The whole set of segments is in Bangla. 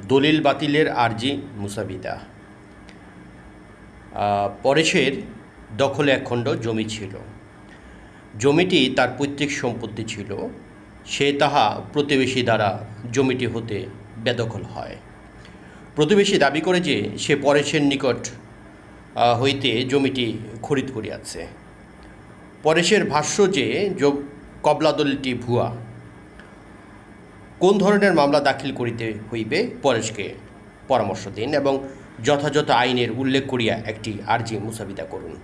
দলিল বাতিলের আর্জি মুসাবিদা। পরেশের দখলে একখণ্ড জমি ছিল। জমিটি তার পৈতৃক সম্পত্তি ছিল। সে তাহা প্রতিবেশী দ্বারা জমিটি হতে বেদখল হয়। প্রতিবেশী দাবি করে যে সে পরেশের নিকট হইতে জমিটি খরিদ করিয়াছে। পরেশের ভাষ্য যে কবলা দলিলটি ভুয়া কোন ধরনের মামলা দাখিল করিতে হইবে? পরেশকে পরামর্শ দিন এবং যথাযথ আইনের উল্লেখ করিয়া একটি আর্জি মুসাবিদা করুন।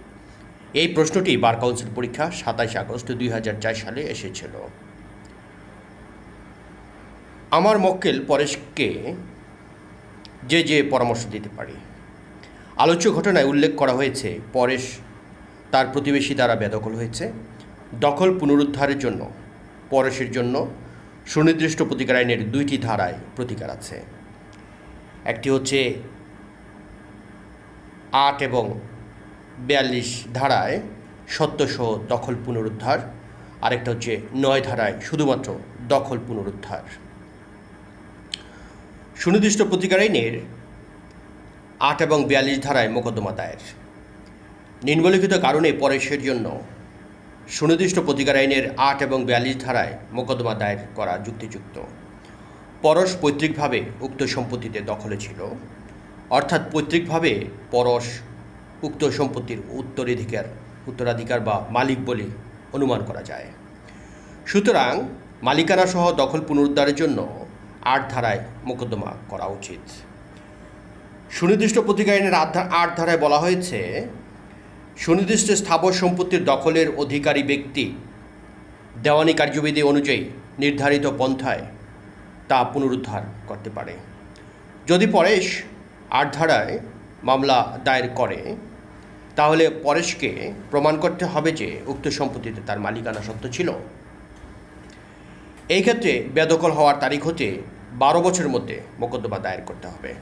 এই প্রশ্নটি বার কাউন্সিল পরীক্ষা সাতাইশ আগস্ট দুই হাজার চার সালে এসেছিল। আমার মক্কেল পরেশকে যে যে পরামর্শ দিতে পারি। আলোচ্য ঘটনায় উল্লেখ করা হয়েছে, পরেশ তার প্রতিবেশী দ্বারা বেদখল হয়েছে। দখল পুনরুদ্ধারের জন্য, পরেশের জন্য সুনির্দিষ্ট প্রতিকার আইনের দুইটি ধারায় প্রতিকার আছে। একটি হচ্ছে আট এবং বিয়াল্লিশ ধারায় সত্যসহ দখল পুনরুদ্ধার, আরেকটা হচ্ছে নয় ধারায় শুধুমাত্র দখল পুনরুদ্ধার। সুনির্দিষ্ট প্রতিকার আইনের আট এবং বিয়াল্লিশ ধারায় মোকদ্দমা দায়ের। নিম্নলিখিত কারণে পরেশের জন্য সুনির্দিষ্ট প্রতিকার আইনের আট এবং বিয়াল্লিশ ধারায় মোকদ্দমা দায়ের করা যুক্তিযুক্ত। পরশ পৈতৃকভাবে উক্ত সম্পত্তিতে দখলে ছিল। অর্থাৎ পৈতৃকভাবে পরশ উক্ত সম্পত্তির উত্তরাধিকার উত্তরাধিকার বা মালিক বলে অনুমান করা যায়। সুতরাং মালিকানা সহ দখল পুনরুদ্ধারের জন্য আট ধারায় মোকদ্দমা করা উচিত। সুনির্দিষ্ট প্রতিকার আইনের আট ধারায় বলা হয়েছে সুনির্দিষ্ট স্থাবর সম্পত্তির দখলের অধিকারী ব্যক্তি। দেওয়ানি কার্যবিধি অনুযায়ী নির্ধারিত পন্থায় তা পুনরুদ্ধার করতে পারে। যদি পরেশ আট ধারায় মামলা দায়ের করে, তাহলে পরেশকে প্রমাণ করতে হবে যে উক্ত সম্পত্তিতে তার মালিকানা সত্ত্ব ছিল। এই ক্ষেত্রে বেদখল হওয়ার তারিখ হতে বারো বছরের মধ্যে মোকদ্দমা দায়ের করতে হবে।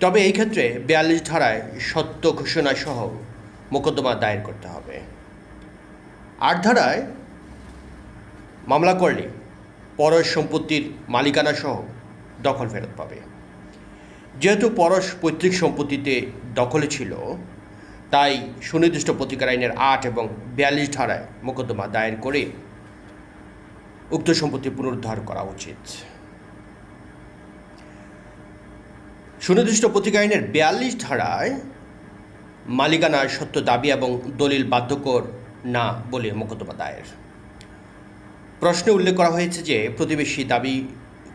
তবে এই ক্ষেত্রে বিয়াল্লিশ ধারায় সত্য ঘোষণা সহ মোকদ্দমা দায়ের করতে হবে। আট ধারায় মামলা করলে পরশ সম্পত্তির মালিকানা সহ দখল ফেরত পাবে। যেহেতু পরশ পৈতৃক সম্পত্তিতে দখলে ছিল, তাই সুনির্দিষ্ট প্রতিকার আইনের আট এবং বিয়াল্লিশ ধারায় মোকদ্দমা দায়ের করে উক্ত সম্পত্তি পুনরুদ্ধার করা উচিত। সুনির্দিষ্ট প্রতিকার আইনের বিয়াল্লিশ ধারায় মালিকানার সত্য দাবি এবং দলিল বাধ্যকর না বলে মোকদ্দমা দায়ের প্রশ্নে উল্লেখ করা হয়েছে যে, প্রতিবেশী দাবি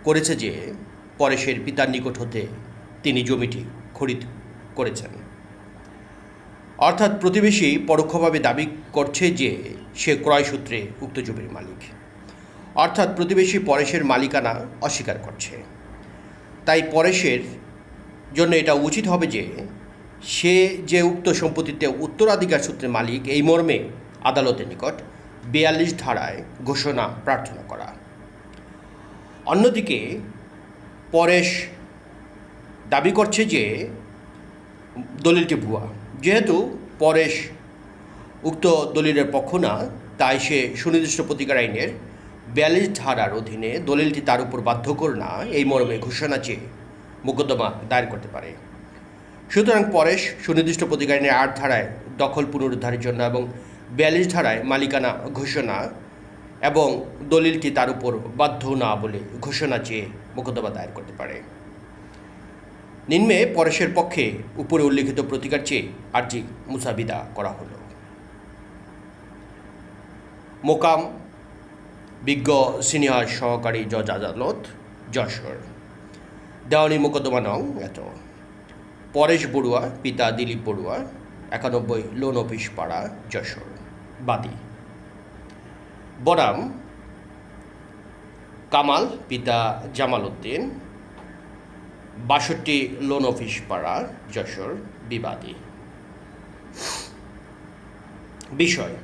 করেছে যে, পরেশের পিতার নিকট হতে তিনি জমিটি খরিদ করেছেন। অর্থাৎ প্রতিবেশী পরোক্ষভাবে দাবি করছে যে, সে ক্রয়সূত্রে উক্ত জমির মালিক। অর্থাৎ প্রতিবেশী পরেশের মালিকানা অস্বীকার করছে। তাই পরেশের জন্য এটা উচিত হবে যে সে যে উক্ত সম্পত্তিতে উত্তরাধিকার সূত্রে মালিক এই মর্মে আদালতের নিকট বিয়াল্লিশ ধারায় ঘোষণা প্রার্থনা করা। অন্যদিকে পরেশ দাবি করছে যে দলিলটি ভুয়া। যেহেতু পরেশ উক্ত দলিলের পক্ষ না, তাই সে সুনির্দিষ্ট প্রতিকার আইনের বিয়াল্লিশ ধারার অধীনে দলিলটি তার উপর বাধ্যকর না, এই মর্মে ঘোষণা চেয়ে মোকদ্দমা দায়ের করতে পারে। সুতরাং পরেশ সুনির্দিষ্ট প্রতিকার আট ধারায় দখল পুনরুদ্ধারের জন্য এবং বিয়াল্লিশ ধারায় মালিকানা ঘোষণা এবং দলিলটি তার উপর বাধ্য না বলে ঘোষণা চেয়ে মোকদ্দমা দায়ের করতে পারে। নিম্নে পরেশের পক্ষে উপরে উল্লিখিত প্রতিকার চেয়ে আর্জি মুসাবিদা করা হলো। মোকাম বিজ্ঞ সিনিয়র সহকারী জজ আদালত, যশোর। দেওয়ানি মোকদ্দমা নং, এত। পরেশ বড়ুয়া, পিতা দিলীপ বড়ুয়া, একানব্বই লোন অফিস পাড়া, যশোর। বাদী বনাম, কামাল, পিতা জামাল উদ্দিন, বাষট্টি লোন অফিস পাড়া, যশোর, বিবাদী। বিষয়।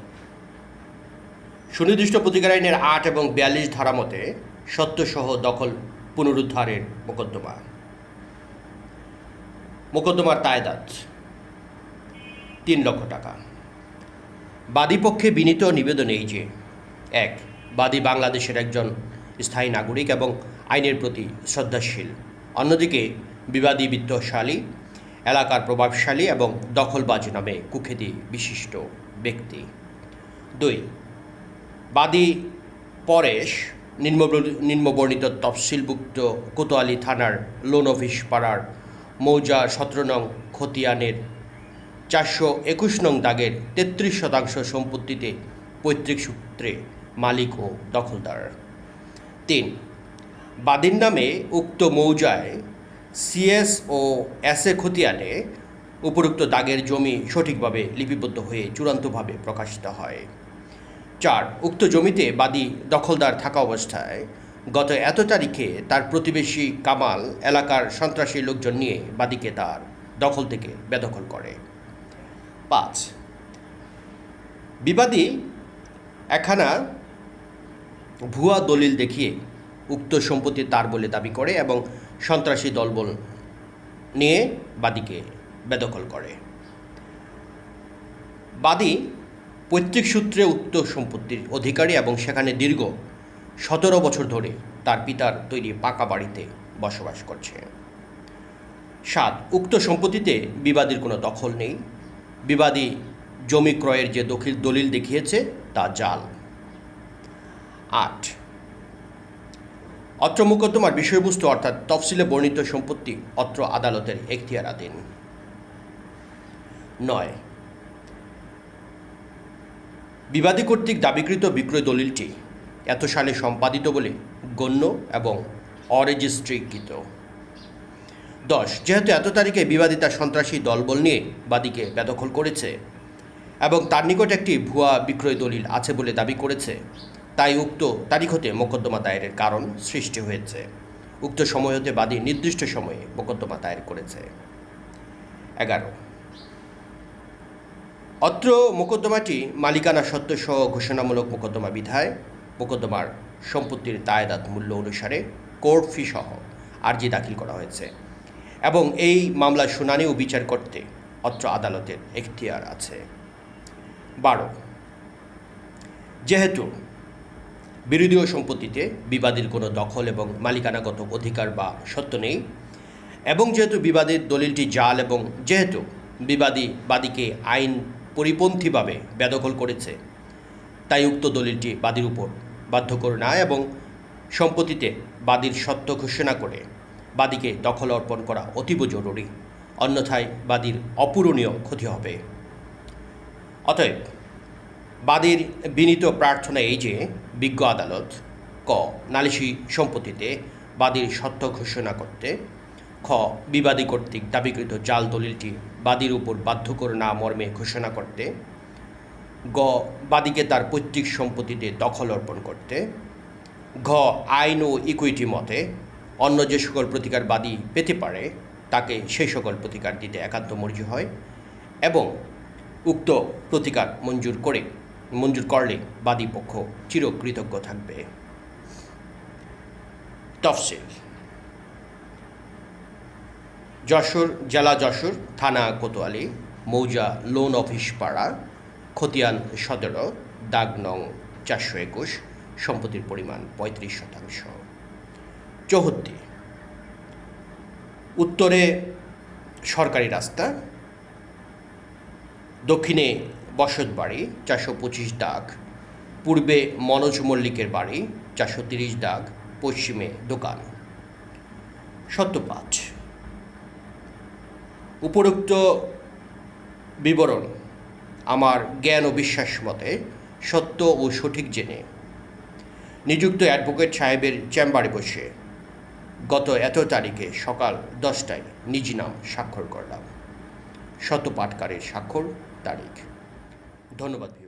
সুনির্দিষ্ট প্রতিকার আইনের আট এবং বিয়াল্লিশ ধারা মতে সত্যসহ দখল পুনরুদ্ধারের মোকদ্দমা। মোকদ্দমার তায়দাত তিন লক্ষ টাকা। বাদীপক্ষে বিনীত নিবেদন এই যে, এক, বাদী বাংলাদেশের একজন স্থায়ী নাগরিক এবং আইনের প্রতি শ্রদ্ধাশীল। অন্যদিকে, বিবাদী বিত্তশালী, এলাকার প্রভাবশালী এবং দখলবাজ নামে কুখ্যাতি বিশিষ্ট ব্যক্তি। দুই, বাদী পরেশ নিম্নবর্ণ- নিম্নবর্ণিত তফসিলভুক্ত কোতোয়ালি থানার লোন অফিস পাড়ার মৌজা সতেরো নং খতিয়ানের চারশো একুশ নং দাগের তেত্রিশ শতাংশ সম্পত্তিতে পৈতৃক সূত্রে মালিক ও দখলদার। তিন, বাদীর নামে উক্ত মৌজায় সিএস ও এসএ খতিয়ানে উপরোক্ত দাগের জমি সঠিকভাবে লিপিবদ্ধ হয়ে চূড়ান্তভাবে প্রকাশিত হয়। চার, উক্ত জমিতে বাদী দখলদার থাকা অবস্থায় গত এত তারিখে তার প্রতিবেশী কামাল এলাকার সন্ত্রাসী লোকজন নিয়ে বাদীকে তার দখল থেকে বেদখল করে। পাঁচ, বিবাদী একখানা ভুয়া দলিল দেখিয়ে উক্ত সম্পত্তি তার বলে দাবি করে এবং সন্ত্রাসী দলবল নিয়ে বাদীকে বেদখল করে। বাদী পৈতৃক সূত্রে উক্ত সম্পত্তির অধিকারী এবং সেখানে দীর্ঘ সতেরো বছর ধরে তার পিতার তৈরি পাকা বাড়িতে বসবাস করছে। সাত, উক্ত সম্পত্তিতে বিবাদীর কোনো দখল নেই। বিবাদী জমি ক্রয়ের যে দখিল দলিল দেখিয়েছে তা জাল। আট, অত্র মোকদ্দমার বিষয়বস্তু অর্থাৎ তফসিলে বর্ণিত সম্পত্তি অত্র আদালতের এখতিয়ারাধীন। নয় বিবাদী কর্তৃক দাবিকৃত বিক্রয় দলিলটি এত সালে সম্পাদিত বলে গণ্য এবং অরেজিস্ট্রিকৃত। দশ, যেহেতু এত তারিখে বিবাদী তার সন্ত্রাসী দলবল নিয়ে বাদীকে বেদখল করেছে এবং তার নিকট একটি ভুয়া বিক্রয় দলিল আছে বলে দাবি করেছে, তাই উক্ত তারিখ হতে মোকদ্দমা দায়েরের কারণ সৃষ্টি হয়েছে। উক্ত সময় হতে বাদী নির্দিষ্ট সময়ে মোকদ্দমা দায়ের করেছে। এগারো অত্র মোকদ্দমাটি মালিকানা সত্ত্বসহ ঘোষণামূলক মোকদ্দমা বিধায় মোকদ্দমার সম্পত্তির দায়দাত মূল্য অনুসারে কোর্ট ফি সহ আর্জি দাখিল করা হয়েছে এবং এই মামলার শুনানি ও বিচার করতে অত্র আদালতের এখতিয়ার আছে। বারো, যেহেতু বিরোধীয় সম্পত্তিতে বিবাদীর কোনো দখল এবং মালিকানাগত অধিকার বা সত্য নেই এবং যেহেতু বিবাদের দলিলটি জাল এবং যেহেতু বিবাদী বাদীকে আইন পরিপন্থীভাবে বেদখল করেছে। তাই উক্ত দলিলটি বাদীর উপর বাধ্য করে না এবং সম্পত্তিতে বাদীর সত্য ঘোষণা করে। বাদীকে দখল অর্পণ করা অতীব জরুরি, অন্যথায় বাদীর অপূরণীয় ক্ষতি হবে। অতএব, বাদীর বিনীত প্রার্থনা এই যে, বিজ্ঞ আদালত, ক, নালিশি সম্পত্তিতে বাদীর সত্য ঘোষণা করতে খ, বিবাদী কর্তৃক দাবিকৃত জাল দলিলটি বাদীর উপর বাধ্যকর না মর্মে ঘোষণা করতে। গ, বাদীকে তার পৈতৃক সম্পত্তিতে দখল অর্পণ করতে। ঘ, আইন ও ইকুইটি মতে অন্য যে সকল প্রতিকার বাদী পেতে পারে, তাকে সেই সকল প্রতিকার দিতে একান্ত মর্জি হয় এবং উক্ত প্রতিকার মঞ্জুর করে, মঞ্জুর করলে বাদী পক্ষ চিরকৃতজ্ঞ থাকবে। তফসিল যশোর, জেলা যশোর, থানা কোতোয়ালি, মৌজা লোন অফিস পাড়া, খতিয়ান সতেরো, দাগ নং চারশো একুশ, সম্পত্তির পরিমাণ পঁয়ত্রিশ শতাংশ। চৌহদ্দি উত্তরে সরকারি রাস্তা, দক্ষিণে বসত বাড়ি, চারশো পঁচিশ দাগ, পূর্বে মনোজ মল্লিকের বাড়ি, চারশো তিরিশ দাগ, পশ্চিমে দোকান। সত্যপাঠ উপরোক্ত বিবরণ আমার জ্ঞান ও বিশ্বাস মতে সত্য ও সঠিক জেনে। নিযুক্ত অ্যাডভোকেট সাহেবের চেম্বারে বসে গত এত তারিখে সকাল দশটায় নিজ নাম স্বাক্ষর করলাম। শত পাটকারের স্বাক্ষর তারিখ। ধন্যবাদ।